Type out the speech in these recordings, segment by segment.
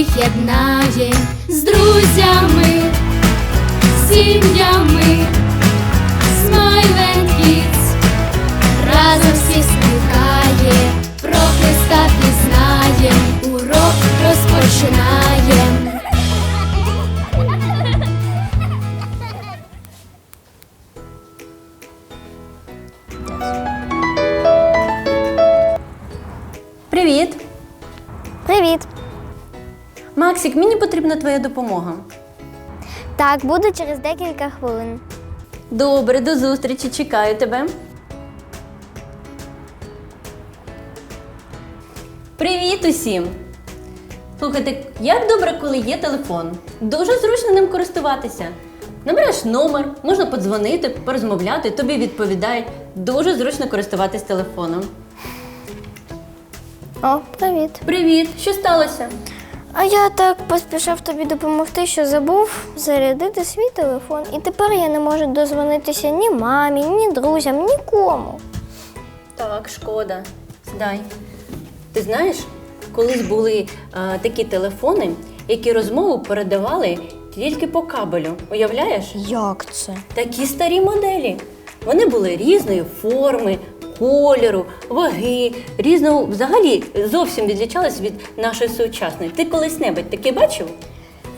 всіх єднає з друзями, сім'ями, Смайленд Kids разом всіх спікає про Христа Максик, мені потрібна твоя допомога. Так, буду через декілька хвилин. Добре, до зустрічі, чекаю тебе. Привіт усім! Слухайте, як добре, коли є телефон. Дуже зручно ним користуватися. Набереш номер, можна подзвонити, порозмовляти, тобі відповідають. Дуже зручно користуватись телефоном. О, привіт. Привіт! Що сталося? А я так поспішав тобі допомогти, що забув зарядити свій телефон. І тепер я не можу дозвонитися ні мамі, ні друзям, нікому. Так, шкода. Сідай. Ти знаєш, колись були е, такі телефони, які розмову передавали тільки по кабелю. Уявляєш? Як це? Такі старі моделі. Вони були різної форми, кольору, ваги, різного взагалі зовсім відлічались від нашої сучасної. Ти колись-небудь таке бачив?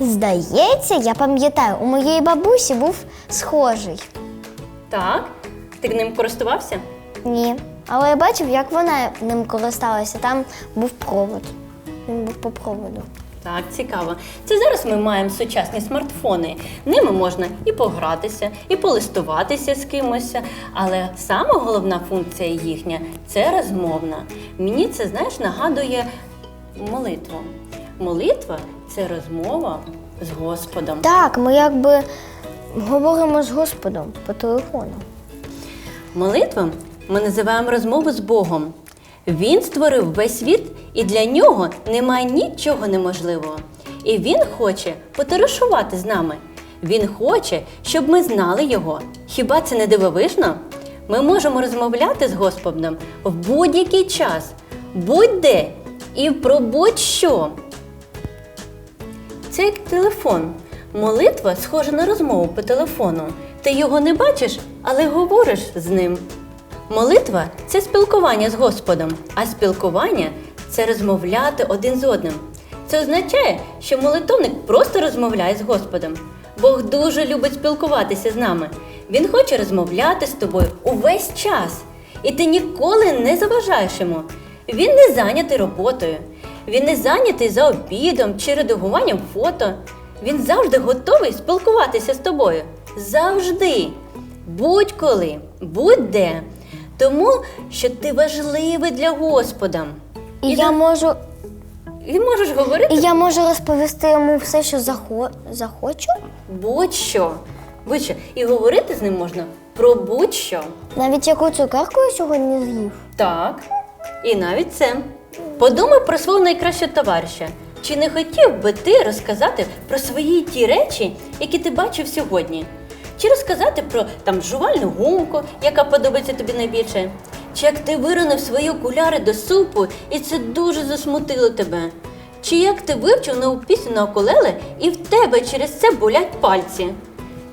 Здається, я пам'ятаю, у моєї бабусі був схожий. Так. Ти ним користувався? Ні. Але я бачив, як вона ним користалася. Там був провод. Він був по проводу. Так, цікаво. Це зараз ми маємо сучасні смартфони. Ними можна і погратися, і полистуватися з кимось. Але сама головна функція їхня це розмовна. Мені це, знаєш, нагадує молитву. Молитва це розмова з Господом. Так, ми якби говоримо з Господом по телефону. Молитва ми називаємо розмову з Богом. Він створив весь світ, і для нього немає нічого неможливого. І він хоче потаришувати з нами. Він хоче, щоб ми знали його. Хіба це не дивовижно? Ми можемо розмовляти з Господом в будь-який час, будь-де і про будь-що. Це як телефон. Молитва схожа на розмову по телефону. Ти його не бачиш, але говориш з ним. Молитва це спілкування з Господом, а спілкування це розмовляти один з одним. Це означає, що молитовник просто розмовляє з Господом. Бог дуже любить спілкуватися з нами. Він хоче розмовляти з тобою увесь час, і ти ніколи не заважаєш йому. Він не зайнятий роботою, він не зайнятий за обідом чи редагуванням фото. Він завжди готовий спілкуватися з тобою. Завжди. Будь-коли, будь-де. Тому що ти важливий для Господа. І я можу, І можеш говорити і я можу розповісти йому все, що захо... захочу. будь-що. Будь-що. І говорити з ним можна про будь-що. Навіть яку цукерку я сьогодні з'їв. Так. І навіть це. Подумай про свого найкращого товариша. Чи не хотів би ти розказати про свої ті речі, які ти бачив сьогодні? Чи розказати про там жувальну гумку, яка подобається тобі найбільше? Чи як ти виронив свої окуляри до супу і це дуже засмутило тебе? Чи як ти вивчив нову пісню на окулеле і в тебе через це болять пальці?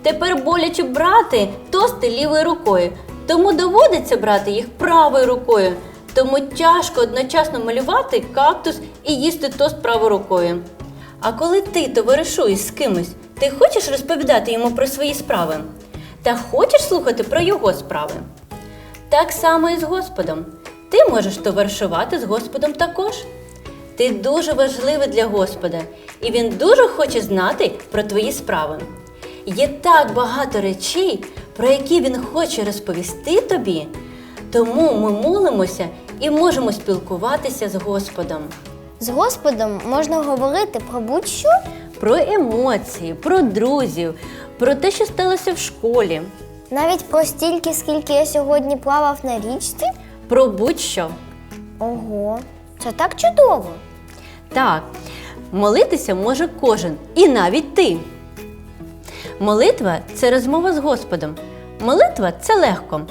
Тепер боляче брати тости лівою рукою, тому доводиться брати їх правою рукою. Тому тяжко одночасно малювати кактус і їсти тост правою рукою. А коли ти товаришуєш з кимось, ти хочеш розповідати йому про свої справи та хочеш слухати про його справи. Так само і з Господом. Ти можеш товаришувати з Господом також. Ти дуже важливий для Господа, і Він дуже хоче знати про твої справи. Є так багато речей, про які Він хоче розповісти тобі, тому ми молимося і можемо спілкуватися з Господом. З Господом можна говорити про будь-що. Про емоції, про друзів, про те, що сталося в школі, Навіть про стільки, скільки я сьогодні плавав на річці. про будь-що. Ого, це так чудово. Так, молитися може кожен, і навіть ти. Молитва це розмова з Господом. Молитва це легко.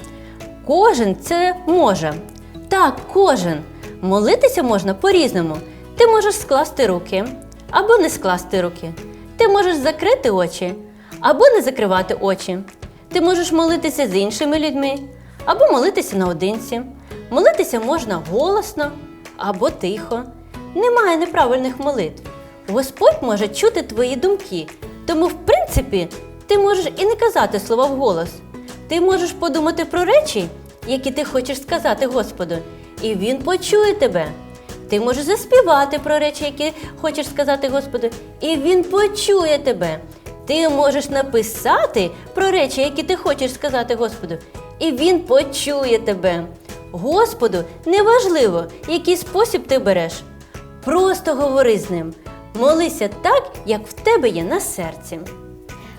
Кожен це може. Так, кожен. Молитися можна по-різному. Ти можеш скласти руки, або не скласти руки. Ти можеш закрити очі або не закривати очі. Ти можеш молитися з іншими людьми або молитися наодинці. Молитися можна голосно або тихо. Немає неправильних молитв. Господь може чути твої думки, тому, в принципі, ти можеш і не казати слова вголос. Ти можеш подумати про речі, які ти хочеш сказати Господу, і Він почує тебе. Ти можеш заспівати про речі, які хочеш сказати Господу, і Він почує тебе. Ти можеш написати про речі, які ти хочеш сказати Господу, і Він почує тебе. Господу неважливо, який спосіб ти береш. Просто говори з ним. Молися так, як в тебе є на серці.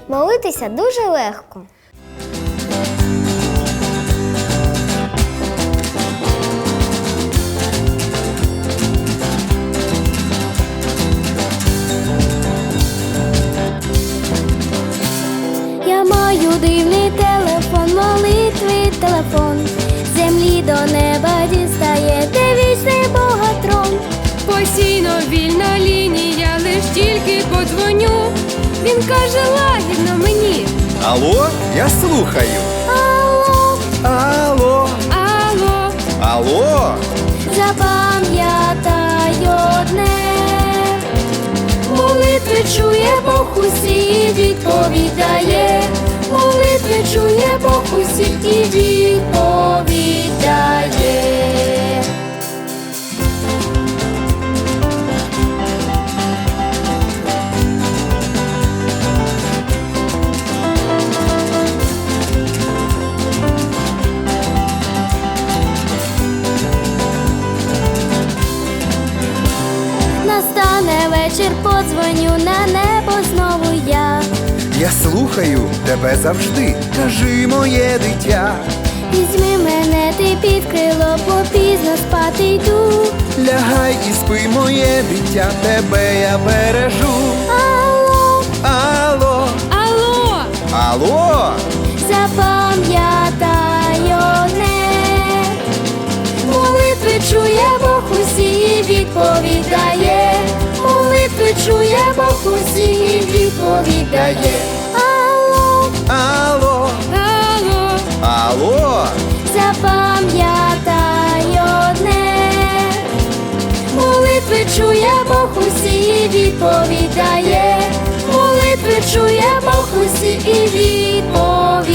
Молитися дуже легко. Дивний телефон, молитви телефон. Землі до неба дістає, де вічний Бога трон. Постійно вільна лінія, лиш тільки подзвоню. Він каже лагідно мені. Алло, я слухаю. Алло, Алло, Алло, алло. запам'ятай одне. Молитви чує Бог усі відповідає. Молитви чує Бог усі і відповідає. Настане вечір, подзвоню на небо знову я. Я слухаю тебе завжди. Кажи моє дитя. Візьми мене ти під крило, бо пізно спати йду. Лягай і спи, моє дитя, тебе я бережу. Алло, Алло, алло, алло. запам'ятай одне. Молитви чує Бог усі і відповідає. Молитви чує Бог усі і відповідає. Алло, Алло, алло, алло. запам'ятай одне. Молитви чує Бог усі і відповідає. Молитви чує Бог усі і відповідає.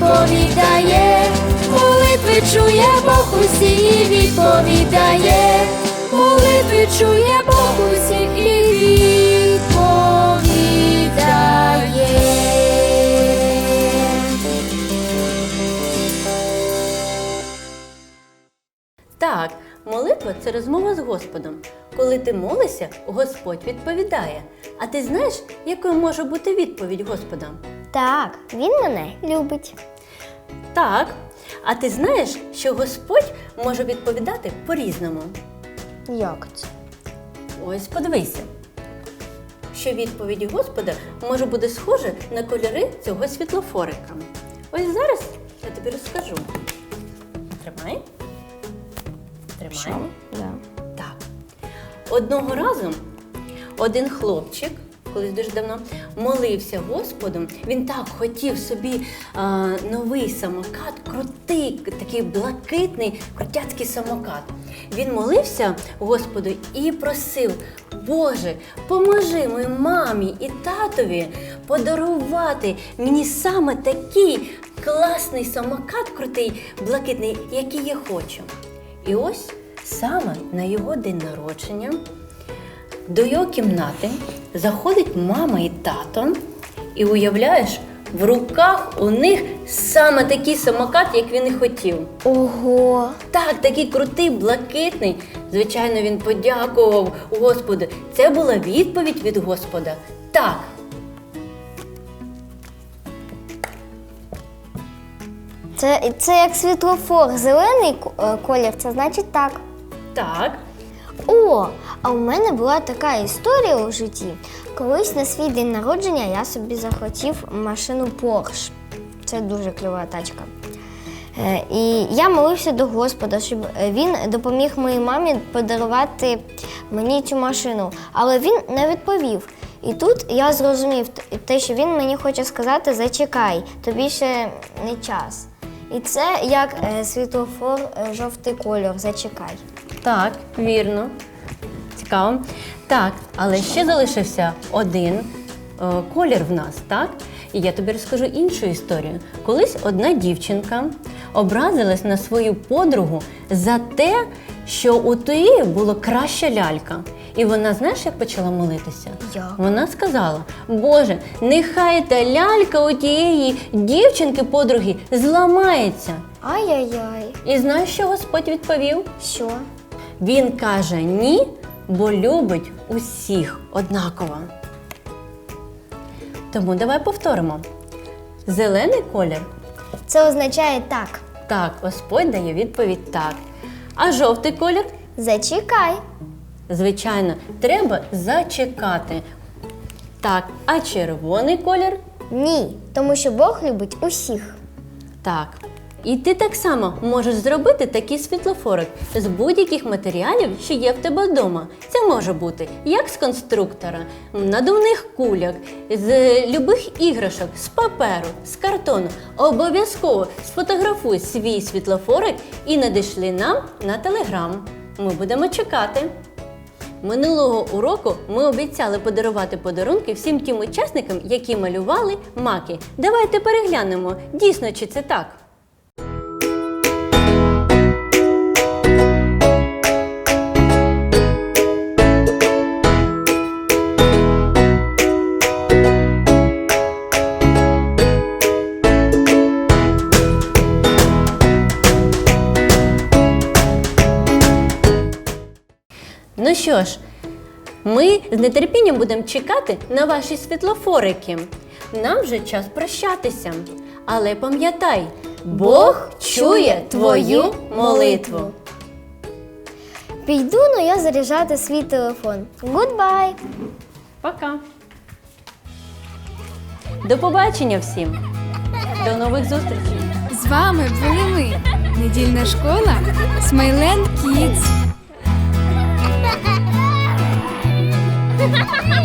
Відповідає. Молитви чує Бог усі і відповідає. Молитви чує Бог усі і відповідає. Так, молитва це розмова з Господом. Коли ти молишся, Господь відповідає. А ти знаєш, якою може бути відповідь Господа? Так, він мене любить. Так. А ти знаєш, що Господь може відповідати по-різному? Як це? Ось подивися. Що відповідь Господа може бути схожа на кольори цього світлофорика. Ось зараз я тобі розкажу. Тримай. Тримай. Да. Так. Одного разу один хлопчик, колись дуже давно, молився Господу. Він так хотів собі а, новий самокат, крутий, такий блакитний, крутяцький самокат. Він молився Господу і просив, Боже, поможи моїй мамі і татові подарувати мені саме такий класний самокат, крутий, блакитний, який я хочу. І ось саме на його день народження до його кімнати заходить мама і тато, і уявляєш, в руках у них саме такий самокат, як він і хотів. Ого. Так, такий крутий, блакитний. Звичайно, він подякував Господу. Це була відповідь від Господа. Так, Це, це як світлофор. Зелений е, колір, це значить так. так. О, а у мене була така історія у житті. Колись на свій день народження я собі захотів машину Porsche. Це дуже кльова тачка. Е, І я молився до Господа, щоб він допоміг моїй мамі подарувати мені цю машину. Але він не відповів. І тут я зрозумів те, що він мені хоче сказати: зачекай, тобі ще не час. І це як е, світлофор е, жовтий кольор, зачекай. Так, вірно. Цікаво. Так, але ще залишився один е, колір в нас, так? І я тобі розкажу іншу історію. Колись одна дівчинка образилась на свою подругу за те, що у тієї була краща лялька. І вона, знаєш, як почала молитися? Як? Вона сказала: Боже, нехай та лялька у тієї дівчинки подруги зламається. Ай-яй-яй. І знаєш, що Господь відповів? Що? Він каже ні, бо любить усіх однаково. Тому давай повторимо. Зелений колір Це означає так. так, Господь дає відповідь так. А жовтий колір, Зачекай. звичайно, треба зачекати. Так, а червоний колір Ні, тому що Бог любить усіх. Так. І ти так само можеш зробити такий світлофорик з будь-яких матеріалів, що є в тебе вдома. Це може бути як з конструктора, надувних куляк, з любих іграшок, з паперу, з картону. Обов'язково сфотографуй свій світлофорик і надійшли нам на телеграм. Ми будемо чекати. Минулого уроку ми обіцяли подарувати подарунки всім тим учасникам, які малювали маки. Давайте переглянемо, дійсно чи це так. Що ж, ми з нетерпінням будемо чекати на ваші світлофорики. Нам вже час прощатися. Але пам'ятай, Бог чує твою молитву. Піду ну я заряджати свій телефон. Гудбай! Пока. До побачення всім. До нових зустрічей. З вами були ми, недільна школа Смайленд Kids. Ha ha ha!